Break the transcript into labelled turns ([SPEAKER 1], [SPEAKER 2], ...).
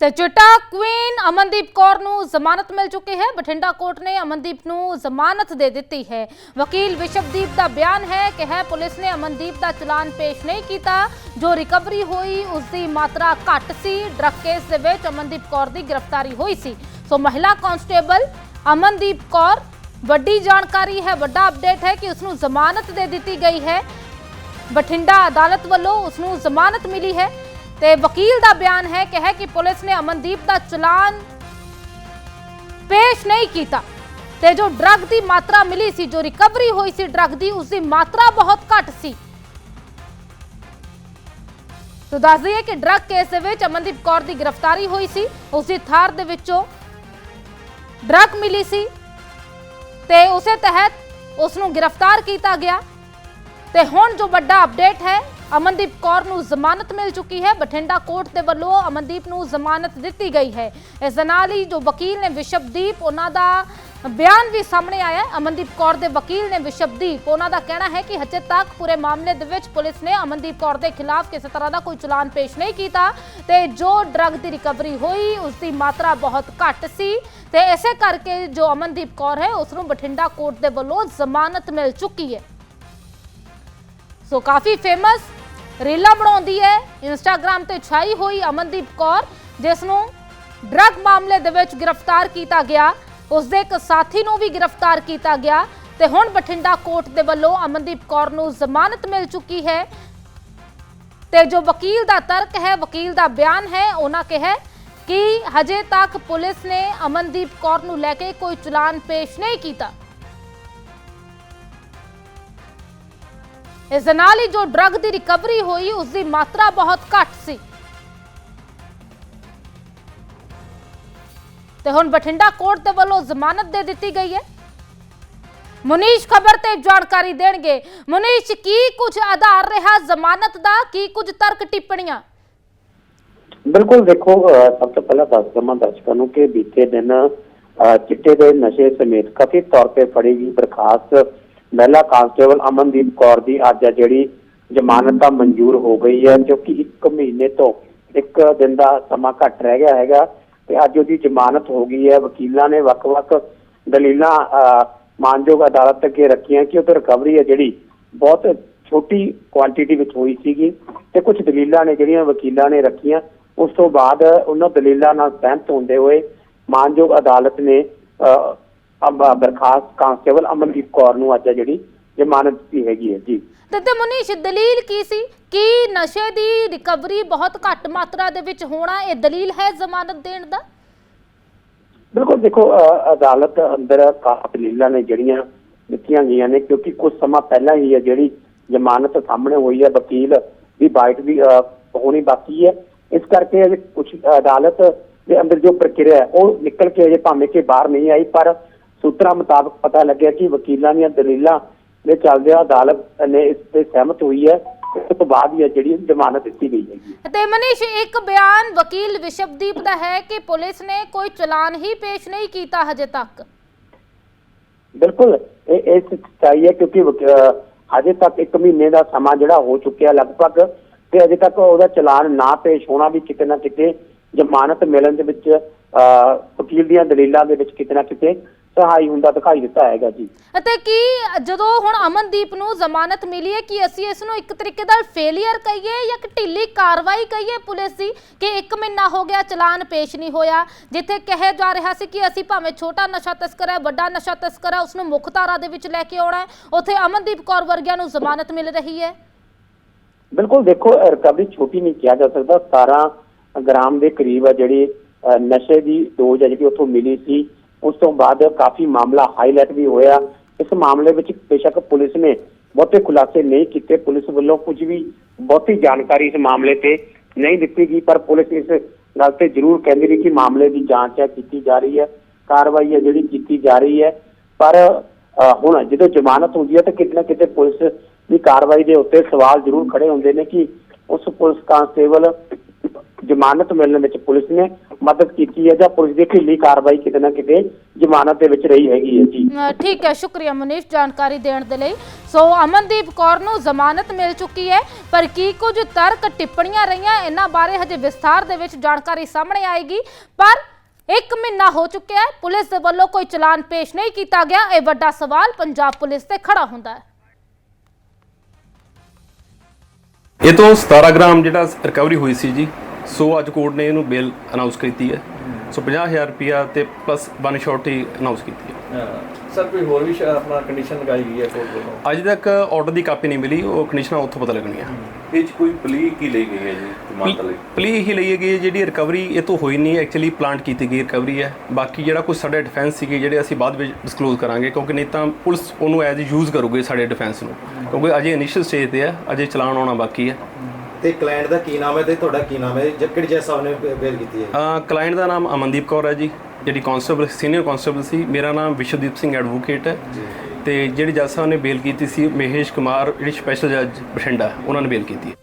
[SPEAKER 1] ਤੇ ਚਿੱਟਾ ਕੁਈਨ ਅਮਨਦੀਪ ਕੌਰ ਨੂੰ ਜ਼ਮਾਨਤ ਮਿਲ ਚੁੱਕੀ ਹੈ। ਬਠਿੰਡਾ ਕੋਰਟ ਨੇ ਅਮਨਦੀਪ ਨੂੰ ਜ਼ਮਾਨਤ ਦੇ ਦਿੱਤੀ ਹੈ। ਵਕੀਲ ਵਿਸ਼ਵਦੀਪ ਦਾ ਬਿਆਨ ਹੈ ਕਿ ਹੈ, ਪੁਲਿਸ ਨੇ ਅਮਨਦੀਪ ਦਾ ਚਲਾਨ ਪੇਸ਼ ਨਹੀਂ ਕੀਤਾ। ਜੋ ਰਿਕਵਰੀ ਹੋਈ ਉਸ ਦੀ ਮਾਤਰਾ ਘੱਟ ਸੀ। ਡਰੱਗ ਕੇਸ ਦੇ ਵਿੱਚ ਅਮਨਦੀਪ ਕੌਰ ਦੀ ਗ੍ਰਿਫਤਾਰੀ ਹੋਈ ਸੀ। ਸੋ ਮਹਿਲਾ ਕਾਂਸਟੇਬਲ ਅਮਨਦੀਪ ਕੌਰ, ਵੱਡੀ ਜਾਣਕਾਰੀ ਹੈ, ਵੱਡਾ ਅਪਡੇਟ ਹੈ ਕਿ ਉਸ ਨੂੰ ਜ਼ਮਾਨਤ ਦੇ ਦਿੱਤੀ ਗਈ ਹੈ। ਬਠਿੰਡਾ ਅਦਾਲਤ ਵੱਲੋਂ ਉਸ ਨੂੰ ਜ਼ਮਾਨਤ ਮਿਲੀ ਹੈ। ਤੇ ਵਕੀਲ ਦਾ ਬਿਆਨ ਹੈ ਕਿ ਹੈ ਕਿ ਪੁਲਿਸ ਨੇ ਅਮਨਦੀਪ ਦਾ ਚਲਾਨ ਪੇਸ਼ ਨਹੀਂ ਕੀਤਾ ਤੇ ਜੋ ਡਰੱਗ ਦੀ ਮਾਤਰਾ ਮਿਲੀ ਸੀ, ਜੋ ਰਿਕਵਰੀ ਹੋਈ ਸੀ ਡਰੱਗ ਦੀ, ਉਸ ਦੀ ਮਾਤਰਾ ਬਹੁਤ ਘੱਟ ਸੀ। ਤੋ ਦੱਸ ਦਈਏ ਕਿ ਡਰੱਗ ਕੇਸ ਦੇ ਵਿੱਚ ਅਮਨਦੀਪ ਕੌਰ ਦੀ ਗ੍ਰਿਫਤਾਰੀ ਹੋਈ ਸੀ। ਉਸ ਦੀ ਥਾਰ ਦੇ ਵਿੱਚੋਂ ਡਰੱਗ ਮਿਲੀ ਸੀ ਤੇ ਉਸੇ ਤਹਿਤ ਉਸ ਨੂੰ ਗ੍ਰਿਫਤਾਰ ਕੀਤਾ ਗਿਆ। ਤੇ ਹੁਣ ਜੋ ਵੱਡਾ ਅਪਡੇਟ ਹੈ ਅਮਨਦੀਪ ਕੌਰ ਨੂੰ ਜ਼ਮਾਨਤ ਮਿਲ ਚੁੱਕੀ ਹੈ। ਬਠਿੰਡਾ ਕੋਰਟ ਦੇ ਵੱਲੋਂ ਅਮਨਦੀਪ ਨੂੰ ਜ਼ਮਾਨਤ ਦਿੱਤੀ ਗਈ ਹੈ। ਇਸ ਦੇ ਨਾਲ ਹੀ ਜੋ ਵਕੀਲ ਨੇ ਵਿਸ਼ਵਦੀਪ, ਉਹਨਾਂ ਦਾ ਬਿਆਨ ਵੀ ਸਾਹਮਣੇ ਆਇਆ ਹੈ। ਅਮਨਦੀਪ ਕੌਰ ਦੇ ਵਕੀਲ ਨੇ ਵਿਸ਼ਵਦੀਪ, ਉਹਨਾਂ ਦਾ ਕਹਿਣਾ ਹੈ ਕਿ ਹਜੇ ਤੱਕ ਪੂਰੇ ਮਾਮਲੇ ਦੇ ਵਿੱਚ ਪੁਲਿਸ ਨੇ ਅਮਨਦੀਪ ਕੌਰ ਦੇ ਖਿਲਾਫ ਕਿਸੇ ਤਰ੍ਹਾਂ ਦਾ ਕੋਈ ਚਲਾਨ ਪੇਸ਼ ਨਹੀਂ ਕੀਤਾ ਤੇ ਜੋ ਡਰੱਗ ਦੀ ਰਿਕਵਰੀ ਹੋਈ, ਉਸ ਦੀ ਮਾਤਰਾ ਬਹੁਤ ਘੱਟ ਸੀ ਤੇ ਇਸੇ ਕਰਕੇ ਜੋ ਅਮਨਦੀਪ ਕੌਰ ਹੈ, ਉਸ ਨੂੰ ਬਠਿੰਡਾ ਕੋਰਟ ਦੇ ਵੱਲੋਂ ਜ਼ਮਾਨਤ ਮਿਲ ਚੁੱਕੀ ਹੈ। ਸੋ ਕਾਫੀ ਫੇਮਸ ਰੀਲਾ ਬਣਾਉਂਦੀ ਹੈ। ਇੰਸਟਾਗ੍ਰam ਤੇ ਛਾਈ ਹੋਈ ਅਮਨਦੀਪ ਕੌਰ ਜਿਸ ਨੂੰ ਡਰੱਗ ਮਾਮਲੇ ਦੇ ਵਿੱਚ ਗ੍ਰਿਫਤਾਰ ਕੀਤਾ ਗਿਆ। ਉਸ ਦੇ ਇੱਕ ਸਾਥੀ ਨੂੰ ਵੀ ਗ੍ਰਿਫਤਾਰ ਕੀਤਾ ਗਿਆ ਤੇ ਹੁਣ ਬਠਿੰਡਾ ਕੋਰਟ ਦੇ ਵੱਲੋਂ ਅਮਨਦੀਪ ਕੌਰ ਨੂੰ ਜ਼ਮਾਨਤ ਮਿਲ ਚੁੱਕੀ ਹੈ। ਤੇ ਜੋ ਵਕੀਲ ਦਾ ਤਰਕ ਹੈ, ਵਕੀਲ ਦਾ ਬਿਆਨ ਹੈ, ਉਹਨਾਂ ਕਿਹਾ ਕਿ ਹਜੇ ਤੱਕ ਪੁਲਿਸ ਨੇ ਅਮਨਦੀਪ ਕੌਰ ਨੂੰ ਲੈ ਕੇ ਕੋਈ ਚਲਾਨ ਪੇਸ਼ ਨਹੀਂ ਕੀਤਾ। ਇਸ ਦੇ ਨਾਲ ਹੀ ਜੋ ਡਰੱਗ ਦੀ ਰਿਕਵਰੀ ਹੋਈ, ਉਸ ਦੀ ਮਾਤਰਾ ਬਹੁਤ ਘੱਟ ਸੀ। ਤੇ ਹੁਣ ਬਠਿੰਡਾ ਕੋਰਟ ਦੇ ਵੱਲੋਂ ਜ਼ਮਾਨਤ ਦੇ ਦਿੱਤੀ ਗਈ ਹੈ। ਮੁਨੀਸ਼ ਖਬਰ ਤੇ ਜਾਣਕਾਰੀ ਦੇਣਗੇ, ਮੁਨੀਸ਼, ਕੀ ਕੁਝ ਆਧਾਰ ਰਿਹਾ ਜ਼ਮਾਨਤ ਦਾ? ਕੀ ਕੁਝ ਤਰਕ ਟਿੱਪਣੀਆਂ?
[SPEAKER 2] ਬਿਲਕੁਲ ਦੇਖੋ ਸਭ ਤੋਂ ਪਹਿਲਾਂ ਦੱਸ ਦਵਾਂ ਦਰਸ਼ਕਾਂ ਨੂੰ ਕਿ ਬੀਤੇ ਦਿਨ ਚਿੱਟੇ ਦੇ ਨਸ਼ੇ ਸਮੇਤ ਕਥਿਤ ਤੌਰ ਤੇ ਫੜੀ ਗਈ ਬਰਖਾਸਤ ਮਹਿਲਾ ਕਾਂਸਟੇਬਲ ਅਮਨਦੀਪ ਕੌਰ ਦੀ ਅੱਜ ਆ ਜਿਹੜੀ ਜ਼ਮਾਨਤ ਤਾਂ ਮਨਜ਼ੂਰ ਹੋ ਗਈ ਹੈ ਕਿਉਂਕਿ 1 ਮਹੀਨੇ ਤੋਂ ਇੱਕ ਦਿਨ ਦਾ ਸਮਾਂ ਘੱਟ ਰਹਿ ਗਿਆ ਹੈਗਾ ਤੇ ਅੱਜ ਉਹਦੀ ਜ਼ਮਾਨਤ ਹੋ ਗਈ ਹੈ। ਵਕੀਲਾਂ ਨੇ ਵੱਖ-ਵੱਖ ਦਲੀਲਾਂ ਅਹ, ਮਾਨਯੋਗ ਅਦਾਲਤ ਅੱਗੇ ਰੱਖੀਆਂ ਕਿ ਉਹ ਤੇ ਰਿਕਵਰੀ ਹੈ ਜਿਹੜੀ ਬਹੁਤ ਛੋਟੀ ਕੁਆਂਟੀਟੀ ਵਿੱਚ ਹੋਈ ਸੀਗੀ ਤੇ ਕੁਝ ਦਲੀਲਾਂ ਨੇ ਜਿਹੜੀਆਂ ਵਕੀਲਾਂ ਨੇ ਰੱਖੀਆਂ ਉਸ ਤੋਂ ਬਾਅਦ ਉਹਨਾਂ ਦਲੀਲਾਂ ਨਾਲ ਸਹਿਮਤ ਹੁੰਦੇ ਹੋਏ ਮਾਨਯੋਗ ਅਦਾਲਤ ਨੇ ਅਹ, ਬਰਖਾਸਤ ਕਾਂਸਟੇਬਲ ਅਮਨਦੀਪ ਕੌਰ ਨੂੰ ਅੱਜ ਆ ਜਿਹੜੀ ਜ਼ਮਾਨਤ ਦਿੱਤੀ ਹੈਗੀ ਹੈ ਜੀ।
[SPEAKER 1] ਤੇ ਮੁਨੀਸ਼ ਦਲੀਲ ਕੀ ਸੀ? ਕਿ ਨਸ਼ੇ ਦੀ ਰਿਕਵਰੀ ਬਹੁਤ ਘੱਟ ਮਾਤਰਾ ਦੇ ਵਿੱਚ ਹੋਣਾ ਇਹ ਦਲੀਲ ਹੈ ਜ਼ਮਾਨਤ ਦੇਣ ਦਾ?
[SPEAKER 2] ਬਿਲਕੁਲ ਦੇਖੋ ਅਦਾਲਤ ਅੰਦਰ ਕਾਫੀ ਦਲੀਲਾਂ ਨੇ ਜਿਹੜੀਆਂ ਦਿੱਤੀਆਂ ਗਈਆਂ ਨੇ ਕਿਉਂਕਿ ਕੁਝ ਸਮਾਂ ਪਹਿਲਾਂ ਹੀ ਹੈ ਜਿਹੜੀ ਜ਼ਮਾਨਤ ਸਾਹਮਣੇ ਹੋਈ ਹੈ ਵਕੀਲ ਦੀ ਬਾਈਟ ਵੀ ਹੋਣੀ ਬਾਕੀ ਹੈ। ਇਸ ਕਰਕੇ ਅਜੇ ਕੁਝ ਅਦਾਲਤ ਦੇ ਅੰਦਰ ਜੋ ਪ੍ਰਕਿਰਿਆ ਹੈ ਉਹ ਨਿਕਲ ਕੇ ਅਜੇ ਭਾਵੇਂ ਕਿ ਬਾਹਰ ਨਹੀਂ ਆਈ ਪਰ ਸੂਤਰਾਂ ਮੁਤਾਬਕ ਪਤਾ ਲੱਗਿਆ ਕਿ ਵਕੀਲਾਂ ਦੀਆਂ ਦਲੀਲਾਂ ਦੇ ਚੱਲਦਿਆਂ ਅਦਾਲਤ ਨੇ ਇਸ ਤੇ ਸਹਿਮਤ ਹੋਈ ਹੈ। ਉਸ ਤੋਂ ਬਾਅਦ ਹੀ ਹੈ ਜਿਹੜੀ ਜ਼ਮਾਨਤ ਦਿੱਤੀ ਗਈ ਹੈਗੀ
[SPEAKER 1] ਤੇ ਮਨੀਸ਼ ਇੱਕ ਬਿਆਨ ਵਕੀਲ ਵਿਸ਼ਵਦੀਪ ਦਾ ਹੈ ਕਿ ਪੁਲਿਸ ਨੇ ਕੋਈ ਚਲਾਨ ਹੀ ਪੇਸ਼ ਨਹੀਂ ਕੀਤਾ ਹਜੇ ਤੱਕ।
[SPEAKER 2] ਬਿਲਕੁਲ ਇਹ ਇਹ ਸੱਚਾਈ ਹੈ ਕਿਉਂਕਿ ਹਜੇ ਤੱਕ 1 ਮਹੀਨੇ ਦਾ ਸਮਾਂ ਜਿਹੜਾ ਹੋ ਚੁੱਕਿਆ ਲਗਭਗ ਤੇ ਅਜੇ ਤੱਕ ਉਹਦਾ ਚਲਾਨ ਨਾ ਪੇਸ਼ ਹੋਣਾ ਵੀ ਕਿਤੇ ਨਾ ਕਿਤੇ ਜ਼ਮਾਨਤ ਮਿਲਣ ਦੇ ਵਿੱਚ ਵਕੀਲ ਦੀਆਂ ਦਲੀਲਾਂ ਦੇ ਵਿੱਚ ਕਿਤੇ ਨਾ ਕਿਤੇ ਸਹਾਈ ਹੁੰਦਾ ਦਿਖਾਈ ਦਿੱਤਾ ਹੈਗਾ ਜੀ।
[SPEAKER 1] ਅਤੇ ਕੀ ਜਦੋਂ ਹੁਣ ਅਮਨਦੀਪ ਨੂੰ ਜ਼ਮਾਨਤ ਮਿਲੀ ਹੈ ਕਿ ਅਸੀਂ ਇਸ ਨੂੰ ਇੱਕ ਤਰੀਕੇ ਨਾਲ ਫੇਲਿਅਰ ਕਹੀਏ ਜਾਂ ਕਿ ਢਿੱਲੀ ਕਾਰਵਾਈ ਕਹੀਏ ਪੁਲਿਸ ਦੀ ਕਿ 1 ਮਹੀਨਾ ਹੋ ਗਿਆ ਚਲਾਨ ਪੇਸ਼ ਨਹੀਂ ਹੋਇਆ ਜਿੱਥੇ ਕਿਹਾ ਜਾ ਰਿਹਾ ਸੀ ਕਿ ਅਸੀਂ ਭਾਵੇਂ ਛੋਟਾ ਨਸ਼ਾ ਤਸਕਰ ਹੈ ਵੱਡਾ ਨਸ਼ਾ ਤਸਕਰ ਹੈ ਉਸ ਨੂੰ ਮੁੱਖ ਧਾਰਾ ਦੇ ਵਿੱਚ ਲੈ ਕੇ ਆਉਣਾ ਹੈ ਉੱਥੇ ਅਮਨਦੀਪ ਕੌਰ ਵਰਗਿਆਂ ਨੂੰ ਜ਼ਮਾਨਤ ਮਿਲ ਰਹੀ ਹੈ?
[SPEAKER 2] ਬਿਲਕੁਲ ਦੇਖੋ ਰਿਕਵਰੀ ਛੋਟੀ ਨਹੀਂ ਕਿਹਾ ਜਾ ਸਕਦਾ 17 ਗ੍ਰਾਮ ਦੇ ਕਰੀਬ ਆ ਜਿਹੜੀ ਨਸ਼ੇ ਦੀ ਡੋਜ਼ ਹੈ ਜਿਹੜੀ ਉੱਥੋਂ ਮਿਲੀ ਸੀ। ਉਸ ਤੋਂ ਬਾਅਦ ਕਾਫੀ ਮਾਮਲਾ ਹਾਈਲਾਈਟ ਵੀ ਹੋਇਆ। ਇਸ ਮਾਮਲੇ ਵਿੱਚ ਬੇਸ਼ੱਕ ਪੁਲਿਸ ਨੇ ਬਹੁਤੇ ਖੁਲਾਸੇ ਨਹੀਂ ਕੀਤੇ। ਪੁਲਿਸ ਵੱਲੋਂ ਕੁਝ ਵੀ ਬਹੁਤੀ ਜਾਣਕਾਰੀ ਇਸ ਮਾਮਲੇ ਤੇ ਨਹੀਂ ਦਿੱਤੀ ਗਈ, ਪਰ ਪੁਲਿਸ ਇਸ ਗੱਲ ਤੇ ਜ਼ਰੂਰ ਕਹਿੰਦੀ ਰਹੀ ਕਿ ਮਾਮਲੇ ਦੀ ਜਾਂਚ ਹੈ, ਕੀਤੀ ਜਾ ਰਹੀ ਹੈ, ਕਾਰਵਾਈ ਹੈ ਜਿਹੜੀ ਕੀਤੀ ਜਾ ਰਹੀ ਹੈ। ਪਰ ਹੁਣ ਜਦੋਂ ਜ਼ਮਾਨਤ ਹੁੰਦੀ ਹੈ ਤਾਂ ਕਿਤੇ ਨਾ ਕਿਤੇ ਪੁਲਿਸ ਦੀ ਕਾਰਵਾਈ ਦੇ ਉੱਤੇ ਸਵਾਲ ਜ਼ਰੂਰ ਖੜੇ ਹੁੰਦੇ ਨੇ ਕਿ ਉਸ ਪੁਲਿਸ ਕਾਂਸਟੇਬਲ ਜ਼ਮਾਨਤ ਮਿਲਣ ਵਿੱਚ ਪੁਲਿਸ ਨੇ ਮਦਦ ਕੀਤੀ ਹੈ ਜਾਂ ਪੁਲਿਸ ਦੀ ਢਿੱਲੀ ਕਾਰਵਾਈ ਕਿਤੇ ਨਾ ਕਿਤੇ ਜ਼ਮਾਨਤ ਦੇ ਵਿੱਚ ਰਹੀ ਹੈਗੀ ਹੈ ਜੀ।
[SPEAKER 1] ਠੀਕ ਹੈ ਸ਼ੁਕਰੀਆ ਮਨੀਸ਼ ਜਾਣਕਾਰੀ ਦੇਣ ਦੇ ਲਈ। ਸੋ ਅਮਨਦੀਪ ਕੌਰ ਨੂੰ ਜ਼ਮਾਨਤ ਮਿਲ ਚੁੱਕੀ ਹੈ ਪਰ ਕੀ ਕੁਝ ਤਰਕ ਟਿੱਪਣੀਆਂ ਰਹੀਆਂ ਇਹਨਾਂ ਬਾਰੇ ਹਜੇ ਵਿਸਥਾਰ ਦੇ ਵਿੱਚ ਜਾਣਕਾਰੀ ਸਾਹਮਣੇ ਆਏਗੀ। ਪਰ ਇੱਕ ਮਹੀਨਾ ਹੋ ਚੁੱਕਿਆ ਹੈ ਪੁਲਿਸ ਦੇ ਵੱਲੋਂ ਕੋਈ ਚਲਾਨ ਪੇਸ਼ ਨਹੀਂ ਕੀਤਾ ਗਿਆ। ਇਹ ਵੱਡਾ ਸਵਾਲ ਪੰਜਾਬ ਪੁਲਿਸ ਤੇ ਖੜਾ ਹੁੰਦਾ ਹੈ।
[SPEAKER 3] ਇਹ ਤੋਂ 17 ਗ੍ਰਾਮ ਜਿਹੜਾ ਰਿਕਵਰੀ ਹੋਈ ਸੀ ਜੀ ਸੋ ਅੱਜ ਕੋਰਟ ਨੇ ਇਹਨੂੰ ਬੇਲ ਅਨਾਉਂਸ ਕੀਤੀ ਹੈ। ਸੋ 50000 ਰੁਪਿਆ ਤੇ ਪਲੱਸ ਵਨ ਸ਼ੋਰਟੀ ਅਨਾਉਂਸ ਕੀਤੀ ਹੈ।
[SPEAKER 4] ਸਰ ਕੋਈ ਹੋਰ ਵੀ ਆਪਣਾ ਕੰਡੀਸ਼ਨ ਲਗਾਈ ਗਈ ਹੈ ਕੋਰਟ ਵੱਲੋਂ?
[SPEAKER 3] ਅੱਜ ਤੱਕ ਆਰਡਰ ਦੀ ਕਾਪੀ ਨਹੀਂ ਮਿਲੀ ਉਹ ਕੰਡੀਸ਼ਨਾਂ ਉੱਥੋਂ ਪਤਾ ਲੱਗਣੀਆਂ
[SPEAKER 5] ਇਹ 'ਚ ਕੋਈ ਪਲੀ ਕੀ ਲਈ ਗਈ ਹੈ ਜੀ ਜ਼ਮਾਨਤ ਲਈ?
[SPEAKER 3] ਪਲੀ ਹੀ ਲਈ ਗਈ ਹੈ, ਜਿਹੜੀ ਰਿਕਵਰੀ ਇਹ ਤੋਂ ਹੋਈ ਨਹੀਂ ਐਕਚੁਅਲੀ ਪਲਾਂਟ ਕੀਤੀ ਗਈ ਰਿਕਵਰੀ ਹੈ। ਬਾਕੀ ਜਿਹੜਾ ਕੁਝ ਸਾਡੇ ਡਿਫੈਂਸ ਸੀਗੇ ਜਿਹੜੇ ਅਸੀਂ ਬਾਅਦ ਵਿੱਚ ਡਿਸਕਲੋਜ਼ ਕਰਾਂਗੇ ਕਿਉਂਕਿ ਨਹੀਂ ਤਾਂ ਪੁਲਿਸ ਉਹਨੂੰ ਐਜ਼ ਯੂਜ਼ ਕਰੂਗੀ ਸਾਡੇ ਡਿਫੈਂਸ ਨੂੰ। ਕਿਉਂਕਿ ਅਜੇ ਇਨੀਸ਼ੀਅਲ ਸਟੇਜ ਤੇ ਹੈ ਅਜੇ ਚਲਾਨ ਆਉਣਾ ਬਾਕੀ ਹੈ।
[SPEAKER 6] ਤੇ ਕਲਾਇੰਟ ਦਾ ਕੀ ਨਾਮ ਹੈ ਤੇ ਤੁਹਾਡਾ ਕੀ ਨਾਮ ਹੈ? ਜੱਕੜ ਜੈ ਸਾਹਿਬ ਨੇ ਬੇਲ ਕੀਤੀ ਹੈ।
[SPEAKER 3] ਕਲਾਇੰਟ ਦਾ ਨਾਮ ਅਮਨਦੀਪ ਕੌਰ ਹੈ ਜੀ ਜਿਹੜੀ ਕਾਂਸਟੇਬਲ ਸੀਨੀਅਰ ਕਾਂਸਟੇਬਲ ਸੀ। ਮੇਰਾ ਨਾਮ ਵਿਸ਼ਵਦੀਪ ਸਿੰਘ ਐਡਵੋਕੇਟ ਹੈ। ਤੇ ਜਿਹੜੀ ਜੱਜ ਸਾਹਿਬ ਨੇ ਬੇਲ ਕੀਤੀ ਸੀ ਮਹੇਸ਼ ਕੁਮਾਰ ਜਿਹੜੀ ਸਪੈਸ਼ਲ ਜੱਜ ਬਠਿੰਡਾ ਉਹਨਾਂ ਨੇ ਬੇਲ ਕੀਤੀ ਹੈ।